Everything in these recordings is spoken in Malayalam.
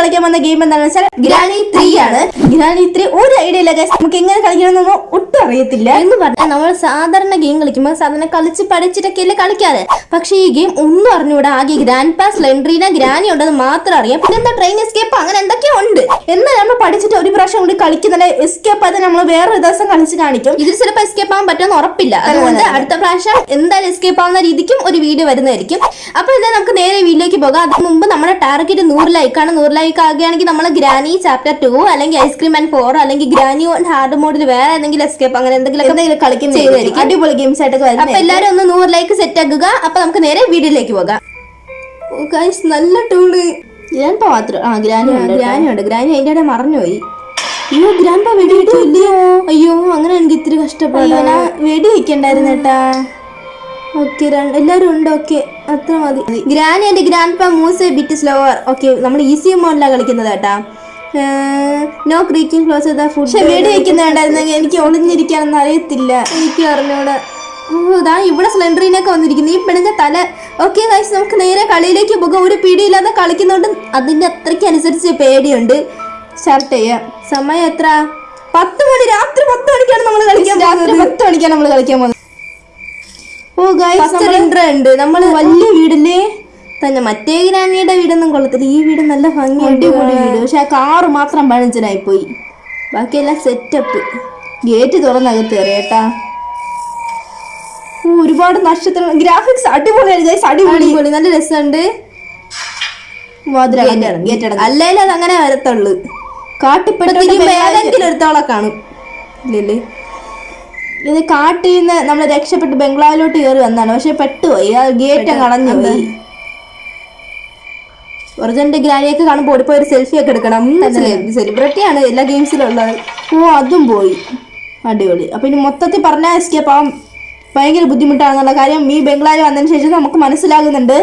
കളിക്കാൻ വന്ന ഗെയിം എന്താണെന്ന് വെച്ചാൽ ഗ്രാനി ത്രീ ആണ്. ഗ്രാനി ത്രീ ഒരു ഐഡിയ ഇല്ല ഗൈസ് നമുക്ക് എങ്ങനെ കളിക്കണമെന്നൊന്നും ഒട്ടും അറിയത്തില്ല. എന്ന് പറഞ്ഞാൽ നമ്മൾ സാധാരണ ഗെയിം കളിക്കുമ്പോൾ സാധാരണ കളിച്ച് പഠിച്ചിട്ടൊക്കെ അല്ലേ കളിക്കാറ്. പക്ഷേ ഈ ഗെയിം ഒന്നും അറിഞ്ഞുകൂടാ. ആകെ ഗ്രാൻഡ് പാസ് ലെൻഡ്രീന ഗ്രാനി ഉണ്ടെന്ന് മാത്രം അറിയാം. പിന്നെ എന്താ ട്രെയിൻ എസ്കേപ്പ് അങ്ങനെ എന്തൊക്കെയോ ഉണ്ട്. എന്നാൽ നമ്മൾ പഠിച്ചിട്ട് ഒരു പ്രാവശ്യം കൂടി കളിക്കുന്ന എസ്കേപ്പ് അത് നമ്മൾ വേറെ ദിവസം കളിച്ച് കാണിക്കും. ഇതിൽ ചിലപ്പോൾ എസ്കേപ്പ് ആവാൻ പറ്റുമെന്ന് ഉറപ്പില്ല. അതുകൊണ്ട് അടുത്ത പ്രാവശ്യം എന്തായാലും എസ്കേപ്പ് ആവുന്ന രീതിക്കും ഒരു വീഡിയോ വരുന്നതായിരിക്കും. അപ്പൊ എന്താ നമുക്ക് നേരെ വീഡിയോയിലേക്ക് പോകാം. അതിന് മുമ്പ് നമ്മുടെ ടാർഗറ്റ് നൂറ് ലൈക്കാണ് നൂറ് ലൈക്ക് ആകുകയാണെങ്കിൽ നമ്മൾ ഗ്രാനി ചാപ്റ്റർ ടു അല്ലെങ്കിൽ ഐസ്ക്രീം ആൻഡ് ഫോർ അല്ലെങ്കിൽ ഗ്രാനി ഹാർഡ് മോഡിൽ വേറെ എന്തെങ്കിലും എസ്കേപ്പ് അങ്ങനെ എന്തെങ്കിലും കളിക്കും കളിക്കുന്നതായിരിക്കും അടിപൊളി ഗെയിംസ് ആയിട്ടൊക്കെ അപ്പൊ എല്ലാവരും ഒന്ന് നൂറ് ലൈക്ക് സെറ്റ് ആക്കുക. അപ്പൊ നമുക്ക് നേരെ വീഡിയോയിലേക്ക് പോകാം. നല്ല ടൂൾ ഗ്രാൻഡ് മാത്രം. ആ ഗ്രാനി ഉണ്ട് ഗ്രാനി ഉണ്ട്. ഗ്രാനി അതിന്റെ ഇടയിൽ മറന്നുപോയി. അയ്യോ ഗ്രാൻഡ് വെടി വെക്കില്ലയോ അയ്യോ അങ്ങനെ എനിക്ക് ഇത്തിരി കഷ്ടപ്പെടാ. വെടി വെക്കണ്ടായിരുന്നു കേട്ടാ. ഓക്കെ എല്ലാവരും ഉണ്ട്? ഓക്കെ. അത്ര മതി. Granny and grandpa moves bit slower. Okay നമ്മൾ ഈസി മോഡിലാണ് കളിക്കുന്നത് കേട്ടാ. നോ ക്രീക്കിംഗ് ക്ലോസ് ചെയ്ത ഫുഡ് പക്ഷെ വീട് വെക്കുന്നുണ്ടായിരുന്നെങ്കിൽ എനിക്ക് ഒളിഞ്ഞിരിക്കാനൊന്നും അറിയത്തില്ല. എനിക്ക് അറിഞ്ഞൂടെ. ഇതാ ഇവിടെ സിലിണ്ടറിനൊക്കെ വന്നിരിക്കുന്നു. ഈ പെണ്ണിന്റെ തല. ഓക്കെ ഗൈസ് നമുക്ക് നേരെ കളിയിലേക്ക് പോകാം. ഒരു പിടിയില്ലാതെ കളിക്കുന്നോണ്ട് അതിന്റെ അത്രയ്ക്ക് അനുസരിച്ച് പേടിയുണ്ട്. സ്റ്റാർട്ട് ചെയ്യാം. സമയം എത്ര? പത്ത് മണി രാത്രി പത്ത് മണിക്കാണ് നമ്മൾ കളിക്കാൻ രാത്രി പത്ത് മണിക്കാണ് നമ്മൾ കളിക്കാൻ പോകുന്നത് ഓ ഗൈസ് ഉണ്ട്. നമ്മൾ വലിയ വീടില്ലേ? തന്നെ മറ്റേ ഗ്രാനിയുടെ വീടൊന്നും കൊള്ളത്തില്ല. ഈ വീട് നല്ല ഭംഗി അടിപൊളി വീട്. പക്ഷെ ആ കാറ് മാത്രം പഴഞ്ചനായി പോയി ബാക്കിയെല്ലാം സെറ്റപ്പ് ഗേറ്റ് തുറന്നകത്ത് കയറിയേട്ടാ ഓ, ഒരുപാട് നക്ഷത്രങ്ങൾ ഗ്രാഫിക്സ് അടിപൊളിയാണ് ഗൈസ് അടിപൊളി. നല്ല രസമുണ്ട്. അല്ലേലും അത് അങ്ങനെ വരത്തുള്ളു. കാട്ടിപ്പടുത്തിരിക്കുമ്പോ ഏതെങ്കിലും ഒരുത്തോളെ കാണും. ഇല്ലല്ലേ? ഇത് കാട്ടിൽ നിന്ന് നമ്മൾ രക്ഷപ്പെട്ട് ബംഗ്ലാവിലോട്ട് കയറി വന്നാണ് പക്ഷെ പെട്ടുപോയി. ആ ഗേറ്റ് കളഞ്ഞു പോയി ഒറിജിനൽ ഗ്രാനിയൊക്കെ കാണുമ്പോൾ ഓടിപ്പോയി ഒരു സെൽഫി ഒക്കെ എടുക്കണം. സെലിബ്രിറ്റി ആണ് എല്ലാ ഗെയിംസിലും ഉള്ളത്. ഓ അതും പോയി. അടിപൊളി. അപ്പൊ ഇനി മൊത്തത്തിൽ പറഞ്ഞാൽ എസ്കേപ്പ് ആവാൻ ഭയങ്കര ബുദ്ധിമുട്ടാണെന്നുള്ള കാര്യം ഈ ബംഗ്ലാവിൽ വന്നതിന് ശേഷം നമുക്ക് മനസ്സിലാകുന്നുണ്ട്.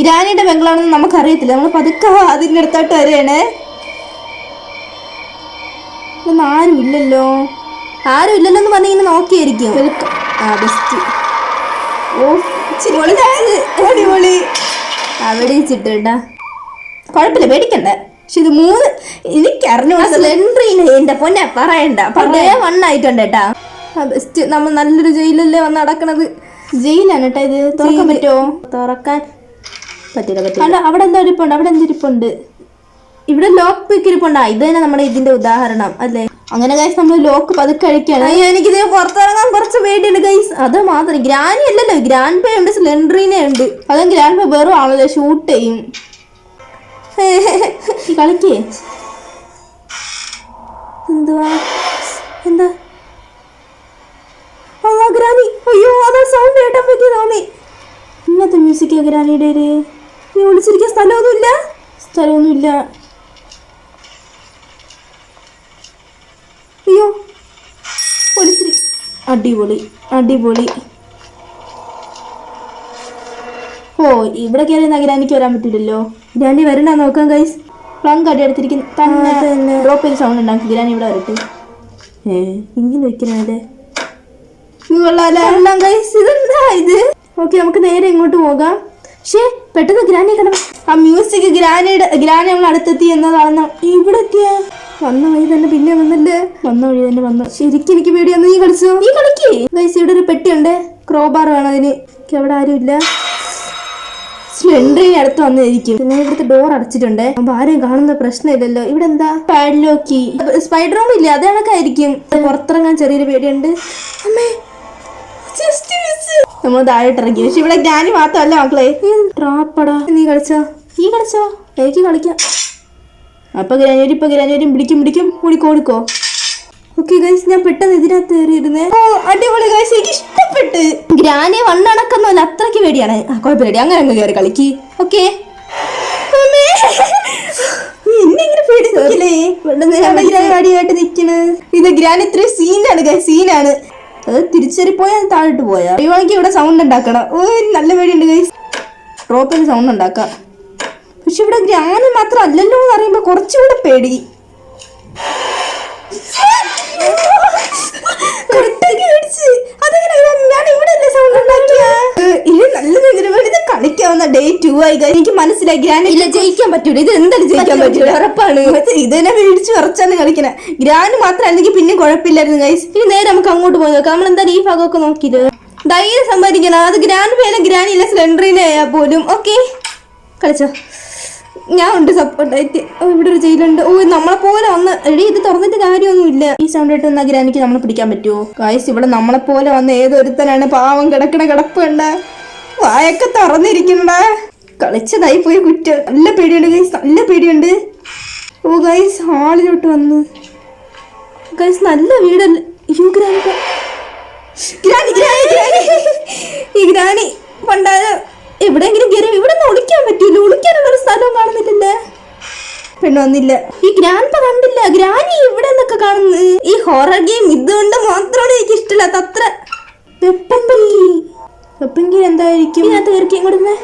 ഗ്രാനിയുടെ ബംഗ്ലാവെന്ന് നമുക്കറിയത്തില്ല. നമ്മൾ പതുക്കെ അതിന്റെ അടുത്തോട്ട് വരികയാണ്. ഇതൊന്നും ആരും ഇല്ലല്ലോ. ആരും ഇല്ലല്ലോന്ന് എന്ന് പറഞ്ഞിങ്ങനെ നോക്കിയായിരിക്കും ആ ബെസ്റ്റ്. ഓ ഇച്ചിരി അടിപൊളി. അവിടെ വെച്ചിട്ടാ കുഴപ്പമില്ല പേടിക്കണ്ട. പക്ഷെ ഇത് മൂന്ന് എനിക്ക് അറിഞ്ഞൂടാ സിലിണ്ടറിന് എന്റെ പൊന്നെ പറയണ്ട. പതേ വണ്ണായിട്ടുണ്ട് കേട്ടാ. ബെസ്റ്റ്. നമ്മൾ നല്ലൊരു ജയിലല്ലേ വന്ന് നടക്കണത്? ജയിലാണ് കേട്ടാ ഇത്. തുറക്കാൻ പറ്റുമോ? തുറക്കാൻ പറ്റില്ല പറ്റില്ല. അവിടെ എന്താ ഇരിപ്പുണ്ട് അവിടെ എന്തിരിപ്പുണ്ട് ഇവിടെ ലോക്ക് പിക്ക് ഇരിപ്പുണ്ടാ ഇത് തന്നെ നമ്മുടെ ഇതിന്റെ ഉദാഹരണം അല്ലേ? അങ്ങനെ ഗൈസ് നമ്മൾ ലോക്ക് പതുക്കെ അഴിക്കാണ് അയ്യോ എനിക്കിത് പുറത്തിറങ്ങാൻ കുറച്ച് പേടിയുണ്ട് ഗൈസ് അത് മാത്രം. ഗ്രാനി അല്ലല്ലോ. ഗ്രാൻഡ് പേ ഉണ്ട് സിലിണ്ടറിനെ ഉണ്ട്. അതും ഗ്രാൻഡ് പേ വെറും ആണല്ലോ ഷൂട്ട് ചെയ്യും. കളിക്കേ. എന്തുവാ? എന്താ? അയ്യോ ഗ്രാനി. അയ്യോ അതാ സൗണ്ട് കേട്ടാൻ പറ്റി തോന്നി. ഇങ്ങനത്തെ മ്യൂസിക് ഗ്രാനിയുടെ നീ വിളിച്ചിരിക്കാൻ സ്ഥലമൊന്നുമില്ല. സ്ഥലമൊന്നുമില്ല അയ്യോ വിളിച്ചിരി അടിപൊളി അടിപൊളി. ഓ ഇവിടെ കയറി നഗരാനിക്ക് വരാൻ പറ്റില്ലല്ലോ. ഗ്രാനി വരണ നോക്കാം ഗൈസ് പ്ലങ് കടി എടുത്തിരിക്കുന്ന. തന്നെ ഡ്രോപ്പ് ചെയ്ത് സൗണ്ട് ഉണ്ടാക്കി. ഗ്രാനി ഇവിടെ വരട്ടെ. ഏ ഇങ്ങനെ വെക്കുന്നത് കൊള്ളാം ഗൈസ് ഇതെന്താ ഇത്? ഓക്കെ നമുക്ക് നേരെ ഇങ്ങോട്ട് പോകാം. പക്ഷേ പെട്ടെന്ന് ഗ്രാനി കണ്ടു ആ മ്യൂസിക് ഗ്രാനിയുടെ ഗ്രാനി നമ്മൾ അടുത്തെത്തി എന്നതാണ് ഇവിടെ എത്തിയ വന്ന വഴി തന്നെ പിന്നെ വന്നില്ലേ വന്ന വഴി തന്നെ വന്നു. ശരിക്കും എനിക്ക് പേടിയാന്ന് നീ കളിച്ചോ? നീ കളിക്കേ. ഗൈസ് ഇവിടെ ഒരു പെട്ടിയുണ്ട്. ക്രോബാർ വേണം അതിന്. അവിടെ ആരുമില്ല. സ്പ്ലെൻഡറിന് അടുത്ത് വന്നിരിക്കും പിന്നെ ഇവിടുത്തെ ഡോർ അടച്ചിട്ടുണ്ട്. അപ്പൊ ആരും കാണുന്ന പ്രശ്നമില്ലല്ലോ. ഇവിടെ എന്താ? പാഡ്ലോക്കി സ്പൈഡർ റൂം ഇല്ല? അത് കണക്കായിരിക്കും. പുറത്തിറങ്ങാൻ ചെറിയൊരു പേടിയുണ്ട്. അമ്മേ നമ്മൾ താഴോട്ട് ഇറങ്ങി. പക്ഷെ ഇവിടെ ജ്ഞാനി മാത്രമല്ല മക്കളെ. ട്രാപ്പടാ നീ കളിച്ചോ? നീ കളിച്ചോ? എനിക്ക് കളിക്കാം. അപ്പൊ ഗ്രാനുവരി ഇപ്പൊ ഗ്രാനുവരിയും പിടിക്കും പിടിക്കും. ഓടിക്കോ ഓടിക്കോ. ഓക്കെ ഗൈസ് ഞാൻ പെട്ടെന്ന് ഇതിനകത്ത് കയറിയിരുന്നേ. ഓ അടിപൊളി ഗൈസ് എനിക്ക് ഇഷ്ടപ്പെട്ട്. ഗ്രാനെ വണ്ണടക്കൊന്നുമല്ല അത്രയ്ക്ക് പേടിയാണ്. ആ കുഴപ്പമില്ല അങ്ങനെ അങ്ങ് കയറി കളിക്ക്. ഓക്കെ ഇത് ഗ്രാൻ ഇത്രയും സീനാണ് ഗൈസ് സീനാണ്. അത് തിരിച്ചേറി പോയാൽ താഴോട്ട് പോയാ. ഇവിടെ സൗണ്ട് ഉണ്ടാക്കണം. ഓ നല്ല പേടിയുണ്ട് ഗൈസ് റോപ്പിന് സൗണ്ട് ഉണ്ടാക്കാം. പക്ഷെ ഇവിടെ ഗ്രാനി മാത്രം അല്ലല്ലോ എന്ന് പറയുമ്പോ കുറച്ചുകൂടെ പേടി. കളിക്കാവുന്ന ഡേ ടു ആയി. എനിക്ക് മനസ്സിലായി ഗ്രാനി ഇല്ല ജയിക്കാൻ പറ്റൂല. ഇത് എന്തായാലും ജയിക്കാൻ പറ്റൂല ഉറപ്പാണ്. ഇത് ഇതിനെ മേടിച്ച് ഉറച്ചാണ് കളിക്കണേ. ഗ്രാന് മാത്രമായിരുന്നെങ്കിൽ പിന്നെ കുഴപ്പമില്ലായിരുന്നു ഗൈസ് ഇനി നേരെ നമുക്ക് അങ്ങോട്ട് പോയി നോക്കാം നമ്മൾ എന്തായാലും ഈ ഭാഗമൊക്കെ നോക്കിയത് ധൈര്യം സമ്പാദിക്കണം. അത് ഗ്രാൻഡ് പേരെ ഗ്രാനി ഇല്ല സ്ലെൻഡറിനെ പോലും. ഓക്കെ കളിച്ചോ. ഞാൻ ഉണ്ട് സപ്പോർട്ടായിട്ട് ഇവിടെ ഒരു ജയിലുണ്ട്. ഓ നമ്മളെ പോലെ വന്ന് എടി ഇത് തുറന്നിട്ട് കാര്യമൊന്നുമില്ല. ഈ സൗണ്ട് ആയിട്ട് വന്ന ഗ്രാനിക്ക് നമ്മളെ പിടിക്കാൻ പറ്റുമോ കായസ് ഇവിടെ നമ്മളെ പോലെ വന്ന ഏതൊരുത്തനാണ് പാവം കിടക്കണ കിടപ്പ് കണ്ട? വായൊക്കെ തുറന്നിരിക്കണ്ട. കളിച്ചതായി പോയി കുറ്റം. നല്ല പേടിയുണ്ട് ഗൈസ് നല്ല പേടിയുണ്ട്. ഓ ഗൈസ് ഹാളിലോട്ട് വന്നു. ഗൈസ് നല്ല വീടല്ലേ? യു ഗ്രാനി ഗ്രാനി ഈ ഗ്രാനി പണ്ടായ എവിടെയെങ്കിലും കയറി ഇവിടെ നിന്ന് ഒളിക്കാൻ പറ്റൂല ഒളിക്കാനുള്ള ഒരു സ്ഥലം കാണുന്നില്ലല്ലേ? പെണ്ണ് വന്നില്ല. ഈ ഗ്രാൻഡ കണ്ടില്ല? ഗ്രാനി ഇവിടെ നിന്നൊക്കെ കാണുന്നു ഈ ഹൊറർ ഗെയിം ഇതുകൊണ്ട് മാത്രമാണ് എനിക്ക് ഇഷ്ടമില്ലാത്ത അത്ര വെപ്പങ്കി എന്തായിരിക്കും? ഇതിനകത്ത് കയറി ഇങ്ങോട്ട്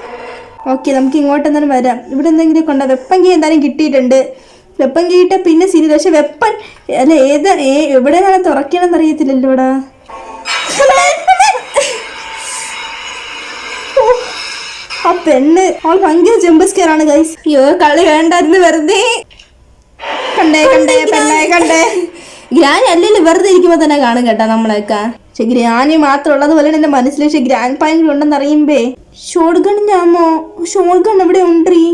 ഓക്കെ നമുക്ക് ഇങ്ങോട്ട് എന്തായാലും വരാം. ഇവിടെ എന്തെങ്കിലും കൊണ്ട വെപ്പങ്കി എന്തായാലും കിട്ടിയിട്ടുണ്ട്. വെപ്പൻ കിട്ടിയ പിന്നെ സിനി പക്ഷെ വെപ്പൻ അല്ല ഏത് എവിടെയാണ് തുറക്കണമെന്ന് അറിയത്തില്ലല്ലോ ഇവിടെ ഓ, ആ പെണ്ണ്. അവൾ ഭയങ്കര ജമ്പസ്കെയറാണ് ഗൈസ് അയ്യോ കള്ളി വേണ്ടായിരുന്നു വെറുതെ. കണ്ടേ കണ്ടേ പെണ്ണെ കണ്ടേ. ഗ്രാനി അല്ലെങ്കിൽ വെറുതെ ഇരിക്കുമ്പോ തന്നെ കാണും കേട്ടാ നമ്മളെയൊക്കെ. പക്ഷെ ഗ്രാനി മാത്രം ഉള്ളത് പോലെ എന്റെ മനസ്സിൽ പക്ഷെ ഗ്രാൻഡ് പാൻ ഉണ്ടെന്ന് അറിയുമ്പേ ഷോർട്ട് ഞാമോ? ഷോർട്ട് ഗൺ എവിടെ ഉണ്ടീ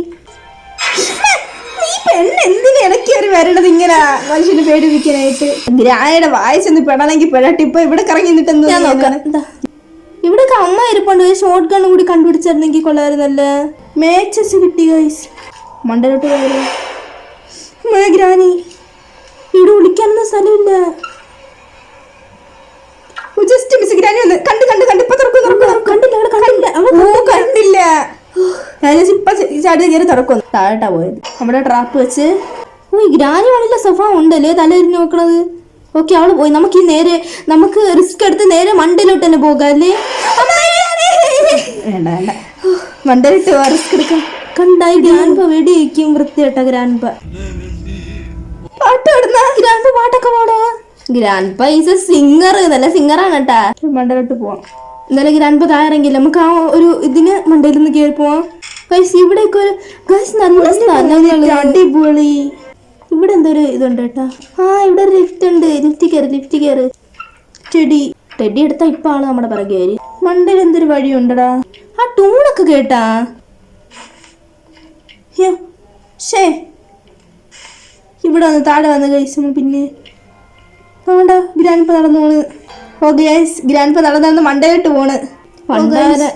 എന്തിനു ഇടയ്ക്ക് വരണത് ഇങ്ങനെ? മനുഷ്യനെ പേടിപ്പിക്കാനായിട്ട്. ഗ്രാനയുടെ വായിച്ചൊന്ന് പെടണമെങ്കിൽ പെടട്ടെ. ഇപ്പൊ ഇവിടെ കറങ്ങി നിന്നിട്ടെന്ന് ഞാൻ നോക്കാം. ഇവിടെ അമ്മ ഇരിപ്പുണ്ട്. ഷോർട്ട് ഗൺ കൂടി കണ്ടുപിടിച്ചായിരുന്നെങ്കിൽ കൊള്ളായിരുന്നല്ലേ മേച്ചസ് കിട്ടി ഗൈസ് മണ്ടലോട്ട് കയറി. മേ ഗ്രാനി ഇവിടെ വിളിക്കാനൊന്നും സ്ഥലമില്ല. ജസ്റ്റ് മിസ് ഗ്രാനി വന്ന്. കണ്ട് കണ്ട് കണ്ട്. ഇപ്പൊ തുറക്കും തുറക്കും കണ്ടില്ല അവിടെ കണ്ടില്ല. ഓ കണ്ടില്ല. ഞാൻ ഇപ്പൊ ചാടി കയറി തുറക്കും താഴോട്ടാ പോയത്. നമ്മുടെ ട്രാപ്പ് വെച്ച്. ഓ ഗ്രാനി വേണില്ല സ്വഭാവം ഉണ്ടല്ലേ? തലതിരിഞ്ഞ് നോക്കണത്. ഓക്കെ അവൾ പോയി. നമുക്ക് ഈ നേരെ നമുക്ക് റിസ്ക് എടുത്ത് നേരെ മണ്ടയിലോട്ട് തന്നെ പോകാം അല്ലേ? മണ്ടയിലിട്ട് റിസ്ക് എടുക്കാം. കണ്ടായി ഗ്രാൻപ വെടി വയ്ക്കും വൃത്തിയായിട്ട ഗ്രാൻപ പാട്ട് പാടുന്ന ഗ്രാൻപ പാട്ടൊക്കെ പാടോ. ഗ്രാൻപ ഈസ് എ സിംഗർ നല്ല സിംഗറാണ് കേട്ടാ. മണ്ടയിലോട്ട് പോവാം. എന്നാലും ഗ്രാൻപ താഴെങ്കിൽ നമുക്ക് ആ ഒരു ഇതിന് മണ്ടയിൽ നിന്ന് കയറി പോവാം. ഗൈസ് ഇവിടെയൊക്കെ ഒരു ഗൈസ് നല്ല സ്ഥലങ്ങൾ അടിപൊളി. ഇവിടെ എന്തോ ഒരു ഇതുണ്ട് കേട്ടാ. ആ ഇവിടെ ഒരു ലിഫ്റ്റ് ഉണ്ട്. ലിഫ്റ്റ് കയറി ലിഫ്റ്റ് കയറി. ടെഡി ടെഡി എടുത്താ ഇപ്പൊ ആൾ നമ്മുടെ പിറകെ കയറി മണ്ടയിൽ എന്തൊരു ഉണ്ടടാ. ആ ടൂണൊക്കെ കേട്ടാ. ഷേ ഇവിടെ വന്ന് താഴെ വന്ന് കഴിച്ചു പിന്നെ വേണ്ട ഗ്രാൻഡ് നടന്നു പോണ് ഓ ഗൈസ് ഗ്രാൻഡ് നടന്നു മണ്ടയിലിട്ട് പോണ്.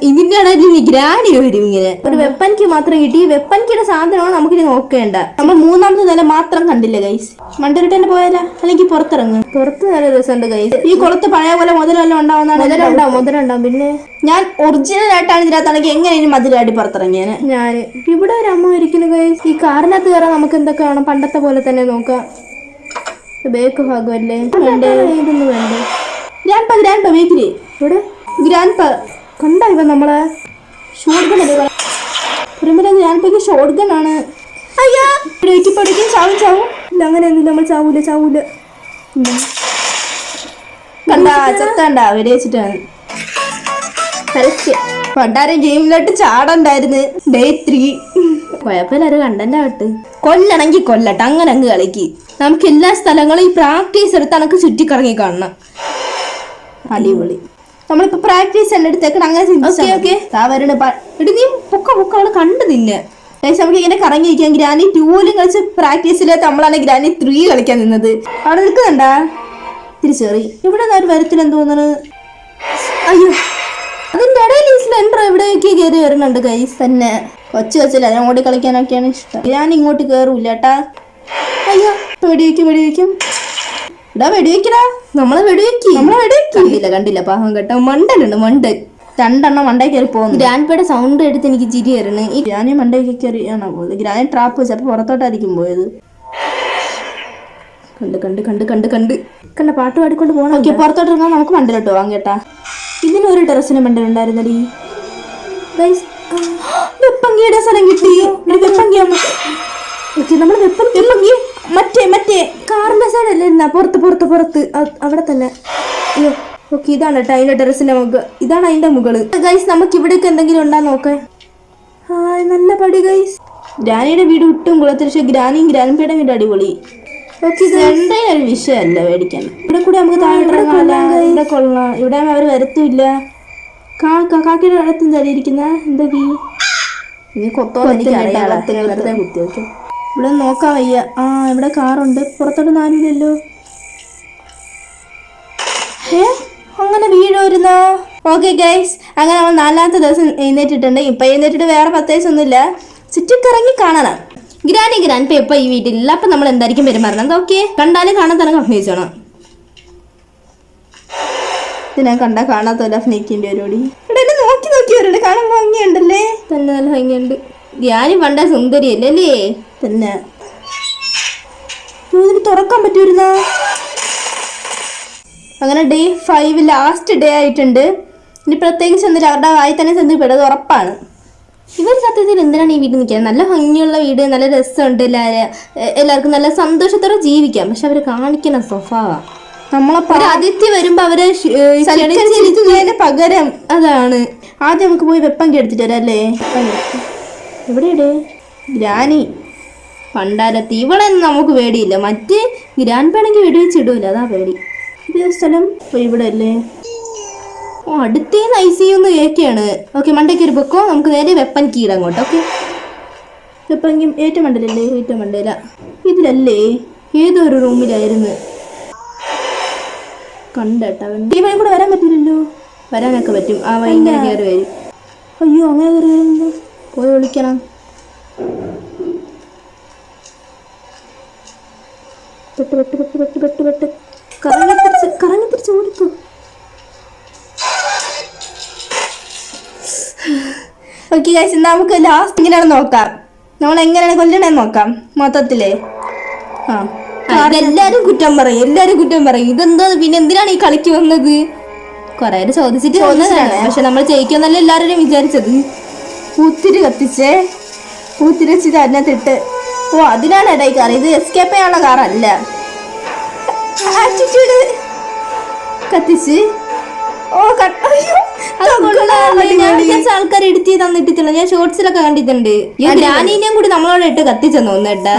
ഇതിന്റെ ഇടയിൽ ഗ്രാനി വരും ഇങ്ങനെ. ഒരു വെപ്പൻക്ക് മാത്രം കിട്ടി. വെപ്പൻകിയുടെ വെപ്പൻക്കിയുടെ സാധനമാണ് നമുക്കിനി നോക്കേണ്ട. നമ്മൾ മൂന്നാമത്തെ നില മാത്രം കണ്ടില്ല ഗൈസ് മണ്ടയിലിട്ട് തന്നെ പോയാലോ? അല്ലെങ്കിൽ പുറത്തിറങ്ങും. പുറത്ത് നല്ല രസമുണ്ട് ഗൈസ് ഈ കുളത്ത് പഴയ പോലെ മുതലെല്ലാം ഉണ്ടാവുന്നതാണ് മുതലുണ്ടാവും മുതലുണ്ടാവും. പിന്നെ ഞാൻ ഒറിജിനൽ ആയിട്ടാണ് ഇതിനകത്താണെങ്കിൽ എങ്ങനെ ഇനി മതിലാടി പുറത്തിറങ്ങിയത്? ഞാൻ ഇവിടെ ഒരു അമ്മ ഇരിക്കുന്നു ഗൈസ് ഈ കാറിനകത്ത് കയറാൻ നമുക്ക് എന്തൊക്കെ വേണം പണ്ടത്തെ പോലെ തന്നെ നോക്കാം. ബേക്ക് ഭാഗമല്ലേ? വേണ്ടേ ഇതൊന്നും വേണ്ടേ. ഗ്രാൻഡ് പ ഗ്രാൻഡ് പ ബേക്കറി ഇവിടെ ഗ്രാൻഡ് പ കണ്ട ഇവ നമ്മളെ? ഷോർട്ട് ഗൺ അല്ലേ പുറമെ ഗ്രാൻഡ് പയ്ക്ക് ഷോർട്ട് ഗൺ ആണ്. അയ്യാ. ഇടയ്ക്ക് പഠിക്കും ചാവും ചാവും. അങ്ങനെ അങ്ങനെയൊന്നുമില്ല നമ്മൾ ചാവൂല ചാവൂല. കണ്ട ചത്തണ്ട വിരയിച്ചിട്ടാണ് പരസ്യം. പണ്ടാരം ഗെയിമിലോട്ട് ചാടണ്ടായിരുന്നു. Day three. കുഴപ്പമില്ല ഒരു കണ്ടന്റ് ആവട്ടെ. കൊല്ലണമെങ്കിൽ കൊല്ലട്ടെ അങ്ങനെ അങ്ങ് കളിക്ക്. നമുക്ക് എല്ലാ സ്ഥലങ്ങളും ഈ പ്രാക്ടീസ് എടുത്ത് നമുക്ക് ചുറ്റിക്കറങ്ങി കാണണം. അടിപൊളി. നമ്മളിപ്പോ പ്രാക്ടീസ് എല്ലാം എടുത്തേക്കണം അങ്ങനെ ചിന്തിച്ചു നീ പൊക്ക പൊക്ക അവൾ കണ്ടു നിന്നെ ഗൈസ് നമുക്ക് ഇങ്ങനെ കറങ്ങിയിരിക്കാം. ഗ്രാനി ടൂലും കളിച്ച് പ്രാക്ടീസിൽ നമ്മളാണ് ഗ്രാനി ത്രീ കളിക്കാൻ നിന്നത്. അവിടെ നിൽക്കുന്നുണ്ടാ? തിരിച്ചേറി ഇവിടെ ഒരു വരത്തിലെന്ന് എന്തോന്നാണ് അയ്യോ. അതിന്റെ ഇടയിൽ ഈ സിലിണ്ടർ എവിടെയൊക്കെ കയറി വരുന്നുണ്ട് ഗൈസ് തന്നെ. കൊച്ചു കൊച്ചില്ല അതിനെ ഓടി കളിക്കാനൊക്കെയാണ് ഇഷ്ടം. ഞാൻ ഇങ്ങോട്ട് കയറൂല കേട്ടാ അയ്യോ. വെടിവെക്കും വെടിവെക്കും. ഇടാ വെടിവെക്കടാ. നമ്മളെ വെടിവെക്കി. നമ്മളെ വെടിവെക്കി. കണ്ടില്ല കണ്ടില്ല. പാവം കേട്ടോ. മണ്ടലുണ്ട് മണ്ടൻ. രണ്ടെണ്ണം മണ്ടേ കയറി പോകുന്നു. ഗ്രാൻഡ്പയുടെ സൗണ്ട് എടുത്ത് എനിക്ക് ചിരി വരണേ ഈ ഗ്രാനി മണ്ടേക്ക് കയറിയാണോ പോയത്? ഗ്രാനി ട്രാപ്പ് ചിലപ്പോൾ പുറത്തോട്ടായിരിക്കും പോയത്. കണ്ട് കണ്ട് കണ്ട് കണ്ട് കണ്ട്. കണ്ട പാട്ട് പാടിക്കൊണ്ട് പോകണം ഓക്കെ പുറത്തോട്ട് ഇറങ്ങാൻ നമുക്ക് മണ്ടിലോട്ട് പോവാം കേട്ടാ. ഇതിനൊരു ടെറസിന് മണ്ടിലുണ്ടായിരുന്നടി വെപ്പങ്കിയുടെ സ്ഥലം കിട്ടി. വെപ്പങ്കി ഓക്കെ നമ്മൾ വെപ്പൻ മറ്റേ മറ്റേ കാറിന്റെ സൈഡ് അല്ലേ ഇരുന്നാ? പുറത്ത് പുറത്ത് പുറത്ത്. അവിടെ തന്നെ. അയ്യോ ഓക്കെ ഇതാണ് കേട്ടോ അതിന്റെ ടെറസിന്റെ മുകൾ. ഇതാണ് അതിന്റെ മുകൾ. ഗൈസ് നമുക്ക് ഇവിടേക്ക് എന്തെങ്കിലും ഉണ്ടാ നോക്കാൻ ഹായ് നല്ല പടി ഗൈസ് ഗ്രാനിയുടെ വീട് ഒട്ടും കുളത്തിൽ പക്ഷെ ഗ്രാനിയും ഗ്രാൻപയുടെ വീട് അടിപൊളി. ഓക്കെ ഒരു വിഷയമല്ല മേടിക്കാൻ. ഇവിടെ കൂടെ നമുക്ക് താഴെ ഇറങ്ങാം ഇവിടെ കൊള്ളാം. ഇവിടെ അവർ വരത്തുമില്ല. കാക്ക കാക്കയുടെ അടുത്ത് എന്താ ഇരിക്കുന്ന എന്താ കീ? ഇനി വെറുതെ കുത്തി ഇവിടെ നോക്കാൻ വയ്യ. ആ ഇവിടെ കാറുണ്ട്. പുറത്തോട്ട് നാലില്ലല്ലോ ഏ അങ്ങനെ വീഴോരുന്നോ? ഓക്കെ ഗൈസ് അങ്ങനെ നമ്മൾ നാലാമത്തെ ദിവസം എഴുന്നേറ്റിട്ടുണ്ട്. ഇപ്പൊ എഴുന്നേറ്റിട്ട് വേറെ പ്രത്യേകിച്ച് ഒന്നുമില്ല. ചുറ്റിക്കറങ്ങി കാണണം. ഗ്രാനി ഗ്രാൻഡ് ഇപ്പം ഈ വീട്ടിലില്ല. അപ്പൊ നമ്മൾ എന്തായിരിക്കും പെരുമാറണം ഓക്കെ കണ്ടാലും കാണാൻ തന്നെ അഭിനയിച്ചോണം ഇത് ഞാൻ കണ്ടാ കാണാത്തല്ല അഭിനയിക്കേണ്ടി പരിപാടി ഇവിടെ എന്നെ നോക്കി നോക്കി വരുടെ. കാണാൻ ഭംഗിയുണ്ടല്ലേ? തന്നെ നല്ല ഭംഗിയുണ്ട്. ഗ്രാനി പണ്ട സുന്ദരി അല്ലേ? തന്നെ. തുറക്കാൻ പറ്റുമായിരുന്നോ അങ്ങനെ ഡേ ഫൈവ് ലാസ്റ്റ് ഡേ ആയിട്ടുണ്ട്. ഇനി പ്രത്യേകിച്ച് എന്തെങ്കിലും അവരുടെ വായി തന്നെ ചെന്ന് പെടുന്നത് ഉറപ്പാണ്. ഇവർ സത്യത്തിൽ എന്തിനാണ് ഈ വീട് നിൽക്കുന്നത്? നല്ല ഭംഗിയുള്ള വീട് നല്ല രസമുണ്ട് എല്ലാവരും എല്ലാവർക്കും നല്ല സന്തോഷത്തോടെ ജീവിക്കാം. പക്ഷെ അവർ കാണിക്കണം സ്വഭാവ. നമ്മളെ അതിഥി വരുമ്പോ അവരെ പകരം. അതാണ്. ആദ്യം നമുക്ക് പോയി വെപ്പം കെടുത്തിട്ട് വരാം അല്ലേ എവിടെയുടെ? ഗ്രാനി. പണ്ടാരത്തി ഇവളെന്ന് നമുക്ക് പേടിയില്ല. മറ്റേ ഗ്രാൻ പേണെങ്കിൽ വെടിവെച്ചിടൂല അതാ പേടി. ഇത് സ്ഥലം ഇവിടെ അല്ലേ ഓ അടുത്തേന്ന് ഐ സി ഒന്ന് കേൾക്കുകയാണ് ഓക്കെ മണ്ടയ്ക്ക് ഒരു ബുക്കോ നമുക്ക് നേരെ വെപ്പൻ കീട അങ്ങോട്ട് ഓക്കെ? വെപ്പൻ ഏറ്റവും മണ്ടലല്ലേ? ഏറ്റവും മണ്ടല. ഇതിലല്ലേ? ഏതോ ഒരു റൂമിലായിരുന്നു? കണ്ടേട്ടാ ഈ വഴി കൂടെ വരാൻ പറ്റില്ലല്ലോ വരാനൊക്കെ പറ്റും. ആ വഴി ഇങ്ങനെ കയറി വരും. അയ്യോ അങ്ങനെ കയറി വരുന്നു പോയി വിളിക്കണം. പെട്ട് പെട്ട് പെട്ട് പെട്ട് പെട്ട് പെട്ട്. കറങ്ങി തിരിച്ച് കറങ്ങി തിരിച്ച് ഓടിക്കോ ഓക്കെ ഗൈസ് നമുക്ക് ലാസ്റ്റ് എങ്ങനെയാണ് നോക്കാം. നമ്മൾ എങ്ങനെയാണ് കൊല്ലണേന്ന് നോക്കാം മൊത്തത്തിലേ. ആ. എല്ലാരും കുറ്റം പറയും എല്ലാരും കുറ്റം പറയും. ഇതെന്താ? പിന്നെ എന്തിനാണ് ഈ കളിക്ക് വന്നത്? കൊറേ ചോദിച്ചിട്ട് വന്നതാണ്. പക്ഷെ നമ്മൾ ജയിക്കുമെന്നല്ല എല്ലാവരും വിചാരിച്ചത്. പൂത്തിരി കത്തിച്ചേ. പൂത്തിരി വെച്ചിട്ട് അതിനകത്തിട്ട്. ഓ അതിനാണ് ഇടയിൽ കാർ ഇത് എസ്കേപ്പ് ചെയ്യാനുള്ള കാറല്ല. ആറ്റിറ്റ്യൂഡ്. കത്തിച്ച്. ഓ ആൾക്കാർ എഡിറ്റ് ചെയ്ത് തന്നിട്ടില്ല ഞാൻ ഷോർട്സിലൊക്കെ കണ്ടിട്ടുണ്ട്. ഈ ഗ്രാനീനെയും കൂടി നമ്മളോട് ഇട്ട് കത്തിച്ചെന്ന് തോന്നേട്ടാ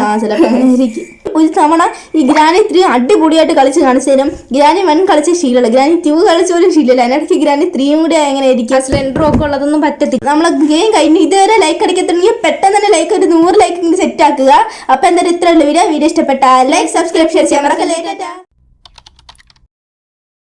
ഒരു തവണ ഈ ഗ്രാനി ത്രീ അടിപൊളിയായിട്ട് കളിച്ച് കാണിച്ചു തരും ഗ്രാനി വൺ കളിച്ച ശീലമുള്ള ഗ്രാനി ടു കളിച്ച ഒരു ശീലമില്ല. അതിനിടയ്ക്ക് ഗ്രാനി ത്രീയും കൂടി എങ്ങനെ ആയിരിക്കും സ്പ്ലെൻഡറും ഒക്കെ ഉള്ളതൊന്നും പറ്റത്തില്ല. നമ്മളെ ഗെയിം കഴിഞ്ഞ് ഇതുവരെ ലൈക്ക് അടിക്കത്തുണ്ടെങ്കിൽ പെട്ടെന്ന് തന്നെ ലൈക്ക് ഒരു നൂറ് ലൈക്ക് സെറ്റ് ആക്കുക. അപ്പൊ എന്തായാലും ഇത്ര ഉള്ള. വീഡിയോ വീഡിയോ ഇഷ്ടപ്പെട്ട ലൈക്ക് സബ്സ്ക്രൈബ് ഷെയർ ചെയ്യാൻ മറക്കല്ലേ.